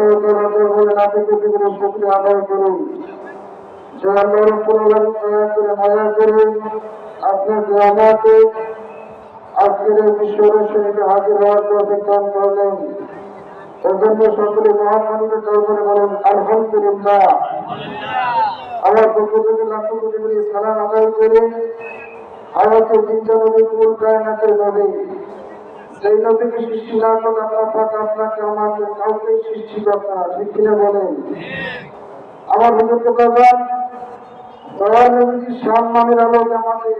আল্লাহ তাআলা বলেন আপনি পৃথিবীর শুকরিয়া আদায় করুন। যে আল্লাহর আল্লাহ দয়া করে মায়া করে আপনাকে আমাকে আজকের এই বিশ্ব শরীরে হাজির হওয়ার তৌফিক দান করলেন। এজন্য সকলে মহামানবের দরবারে আলহামদুলিল্লাহ। আমার পক্ষ থেকে লাখ কোটি সালাম আদায় করে আমাকে নবী কুল কায়নাতের নবী। সেই নবীকে সৃষ্টি না করে আল্লাহ পাক আপনাকে, আমাকে কাউকে সৃষ্টি করতে ঠিক কিনা বলেন? আমার হুজুরকে বাবা দয়া নবীজি সম্মানের আলোকে আমাকে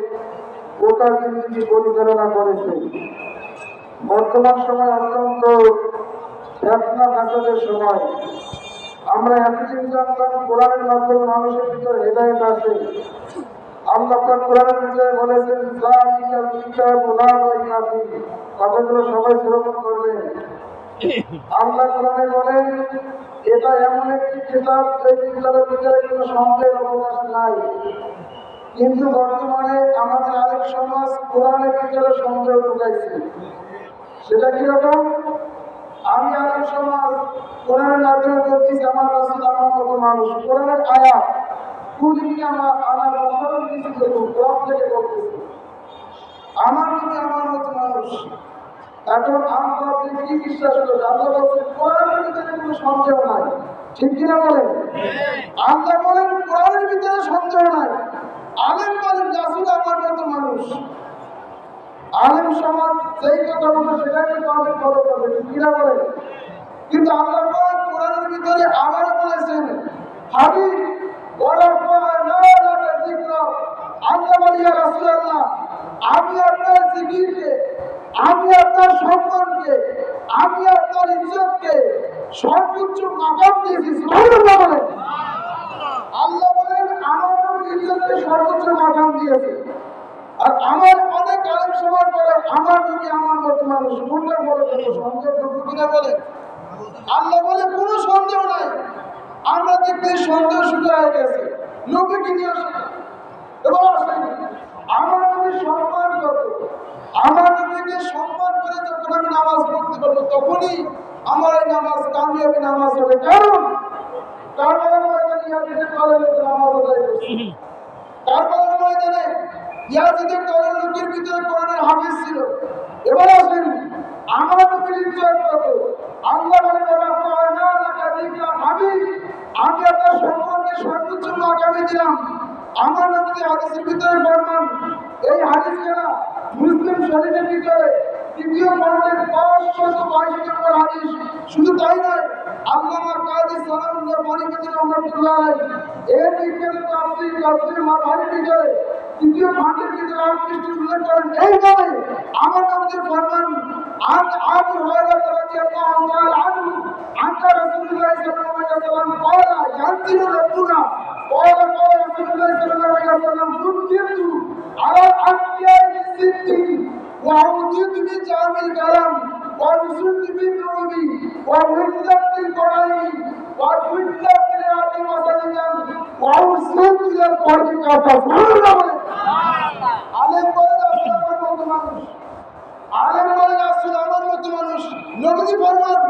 গোটা জিনিসটি পরিচালনা করেছে বর্তমান সময় অত্যন্ত ফেতনা ফাসাদের সময়। আমরা এতদিন জানতাম কোরআনের মাধ্যমে মানুষের ভিতরে হেদায়ত আছে। কিন্তু বর্তমানে আমাদের আরেক সমাজ কোরআনের ভিতরে সন্দেহ ঢুকাইছে। সেটা কীরকম আমি আরেক সমাজ কোরআনের মাধ্যমে বলতেছি আমার রাসূল আমার মতো মানুষ। কোরআনের আয়াত মতো মানুষ। ঠিক বলেন? আল্লাহ বলেন ভিতরে কিন্তু আল্লাহ কোরআনের ভিতরে আবার বলেছেন হাবিব ওরা না লাকা যিকরা আল্লাহ বলি ইয়া রাসূলুল্লাহ আমি আপনার জিকিরকে আমি আপনার সম্মানকে আমি আপনার ইজ্জতকে মাকাম দিয়েছি বলেন আল্লাহ বলেন, আমার ইজ্জতকে সর্বোচ্চ মাকাম দিয়েছে। আর আমার অনেক আলেম সমাজ বলে, আমার নবী আমার মতো মানুষ কোনটা বলে কোনো সন্দেহ কিনা বলে? আল্লাহ বলে, কোনো সন্দেহ নাই। আমরা দেখতে সন্দেহ শুরু হয়ে গেছে। নবীকে নিয়ে আসে। এবার আসেন। আমার নবীর সম্মান কত আমার নবীকে সম্মান করে যখন আমি নামাজ পড়তে পারব, তখনই আমার এই নামাজ কামিয়াবি নামাজ হবে। কারণ কারবালার ময়দানে ইয়াজিদের দলের লোক নামাজ আদায় করছে। কারবালার ময়দানে ইয়াজিদের দলের লোকের ভিতরে কোরআনের হাফিজ ছিল। এবার আসেন আমার নবীর ইজ্জত কত আল্লাহ বলে না হাবিব। আমি আপনার সম্মানকে সর্বোচ্চ মাকামে দিলাম। আমার নবী হাদিসের ভিতরে ফরমান এই হাদিস কেনা মুসলিম শরীফের ভিতরে তৃতীয় খণ্ডের পাঁচশত বাইশ নম্বর হাদিস শুধু তাই নয় আল্লামা কাজী সালামুল্লাহ মনিবুদ্দিন রহমতুল্লাহ এর বিজ্ঞানের তাফসীর তাফসীর মাথার ভিতরে তৃতীয় খণ্ডের ভিতরে আটত্রিশটি উল্লেখ করেন এইভাবে আমার নবীর ফরমান আন আবু হুরায়রা রাদিয়াল্লাহু তাআলা আনহু আন্না রাসূলুল্লাহ সাল্লাল্লাহু আলাইহি ওয়াসাল্লাম قال ينزل ربنا قال قال رسول الله صلى الله عليه وسلم ذكرت على الأنبياء بالصدق وعودت بجامع الكلام ورسلت بالنعم وولدت بالقرآن وسئلت بالعلم وسلما وأرسلت إلى القرآن كافة আলেম বলে রাসূল আমার মতো মানুষ আলেম বলে রাসূল আমার মতো মানুষ নবীজি ফরমান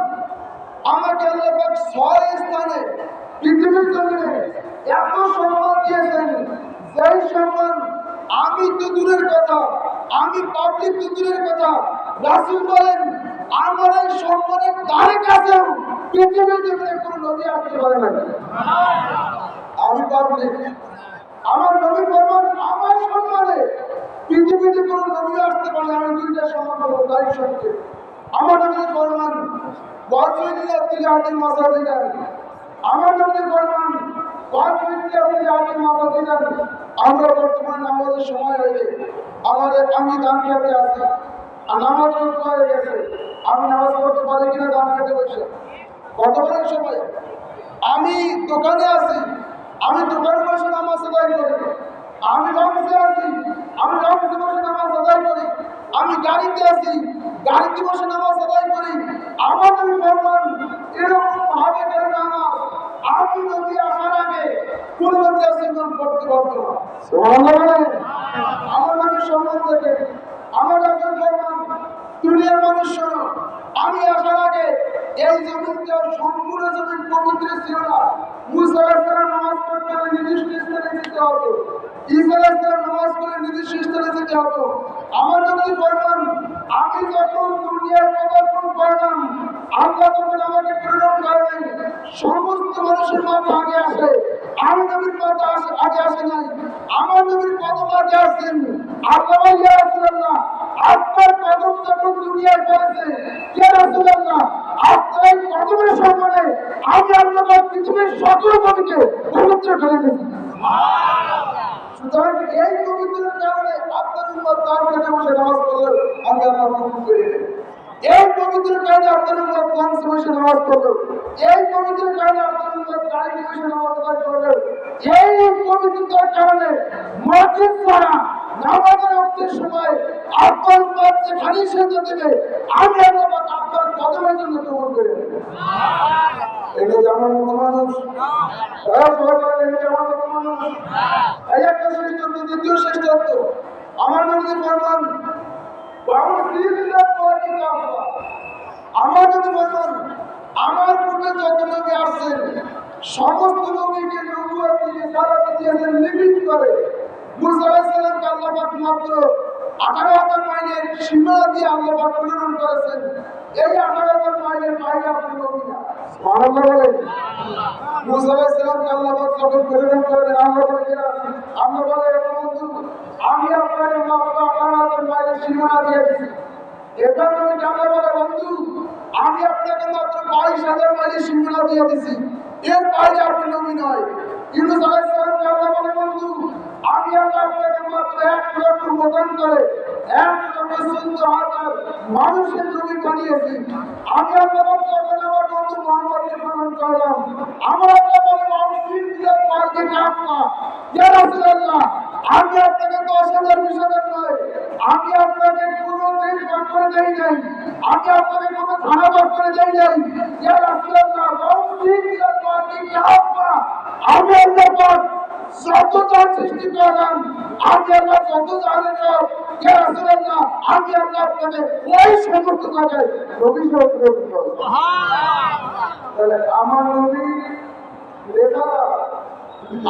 আমাকে আল্লাহ পাক ছয় স্থানে পৃথিবীর জমিনে এত সম্মান দিয়েছেন যেই সম্মান আমি তো দূরের কথা আমি পাবলিক দূরের কথা রাসুল বলেন, আমার এই সম্মানের তার কাছেও পৃথিবীর জীবনে কোনো নবী আসতে পারে না আমি পাবলিক। আমার নবী বলবেন আমার সম্মানে পৃথিবীতে কোনো নবী আসতে পারে, আমি দুইটা সম্মান করব তাই সত্যি। আমার নবী বলবেন পাঁচ মিনিট তিনি আটের মশা দিলেন আমার নবী বলবেন পাঁচ মিনিট আপনি বর্তমানে আমাদের সময় আমাদের আমি আর হয়ে গেছে আমি কিনা সময় আমি দোকানে আছি আমি দোকানে বসে নামাজ আদায় করি আমি অফিসে আছি আমি অফিসে বসে নামাজ আদায় করি আমি গাড়িতে আছি গাড়িতে বসে নামাজ আদায় করি ফরমান এরকম ভাবে নামাজ আমি নবী আসার আগে কোন আমার সম্মান থেকে আমার ফরমান দুনিয়ার মানুষ আমি আসার আগে এই জমিনটা সম্পূর্ণ জমিন পবিত্র ছিল না। নামাজ পড়তে হলে নির্দিষ্ট স্থানে যেতে হতো। আলাইহিস নামাজ পড়ে নির্দিষ্ট স্থানে যেতে হতো। আমার নবী ফরমান, আমি যখন দুনিয়ার পদার্পণ করলাম আল্লাহ যখন আমাকে সমস্ত মানুষের মাথা আগে আসে। আমি নবীর আসে আগে আসে নাই। আমার নবীর কদম আগে আসেন। আল্লাহ ইয়া রাসূলুল্লাহ, আপনার কদম যখন দুনিয়ায় পড়েছে কে রাসূলুল্লাহ, আপনার কদমের সম্মানে আমি আল্লাহ পৃথিবীর সকল এই পবিত্রের কারণে আপনার উম্মত তার কাছে বসে নামাজ পড়লেও আমি আল্লাহ কবুল করে এই পবিত্রের কাজে আপনার মঞ্চে বসে নামাজ পড়ল এই পবিত্রের কাজে আপনার গাড়িতে বসে নামাজ করল এই পবিত্রতার কারণে মসজিদ ছাড়া নামাজের অর্থের সময় আপনার উম্মত যেখানেই সেজে দেবে, আমি আল্লাহ আপনার কদমের জন্য কবুল করে। এটা জানার মতো মানুষ? শ্রেষ্ঠত্ব আমার নবী ফরমান বাউল সিলসিলা পাওয়াটি কাফা আমার নবী ফরমান আমার পূর্বে যত নবী আসছেন সমস্ত নবীকে নবুয়ত দিয়ে সারাকে দিয়েছেন লিমিট করে মুসা আলাইহিস সালামকে বলে বন্ধু, আমি আপনাকে মাত্র হাজার মাইলের সীমানা দিয়ে দিছি। এটা তুমি জানলে বলে, বন্ধু, আমি আপনাকে মাত্র বাইশ হাজার মাইলের দিয়ে দিছি। এর বাইরে আপনি নবী নয়। ইউনুস আলাইহিস সালামকে আল্লাহ বলে আল্লাহ আপনাকে মাত্র এক লক্ষ মতন করে এক লক্ষ চোদ্দ হাজার মানুষের নবী বানিয়েছি আমি আল্লাহ যখন আমার বন্ধু মোহাম্মদকে গ্রহণ করলাম আমার আল্লাহ বলে অসীম দিয়ে পারকে কাফা ইয়া রাসূলুল্লাহ আমি আপনাকে দশ হাজার বিশ হাজার নয় আমি আপনাকে কোনো ভাগ করে দেই নাই আমি আপনাকে সৃষ্টি করলাম। আমি আল্লাহ যত জানেন ইয়া রাসূলুল্লাহ আমি আল্লাহ আপনাকে ওই সমস্ত তাহলে আমার নবী লেখা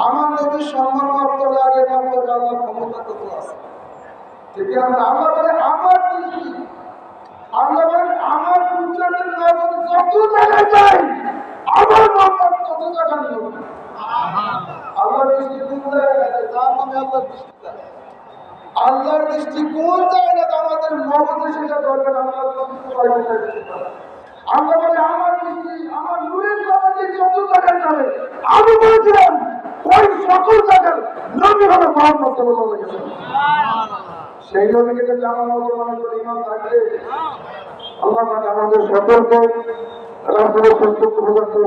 আমার সম্মান লাগে মাত্র আল্লাহ ক্ষমতা কত আছে? ঠিক আছে আল্লাহ বলে আমার আল্লাহ বলেন আমার পুত্রের নজর যত জায়গায় যায়, আমার তত জায়গায় নবী আল্লাহর দৃষ্টি কোন জায়গায় আছে যার নামে আল্লাহর দৃষ্টি কোন জায়গায় আমাদের সেটা দরকার আমরা আমি বলেছিলাম, ওই সকল ওয়াসাল্লাম। সেই যদি আমার মতো মনে করে আল্লাহ আমাদের সকলকে রাসূলের সত্য প্রকাশ করে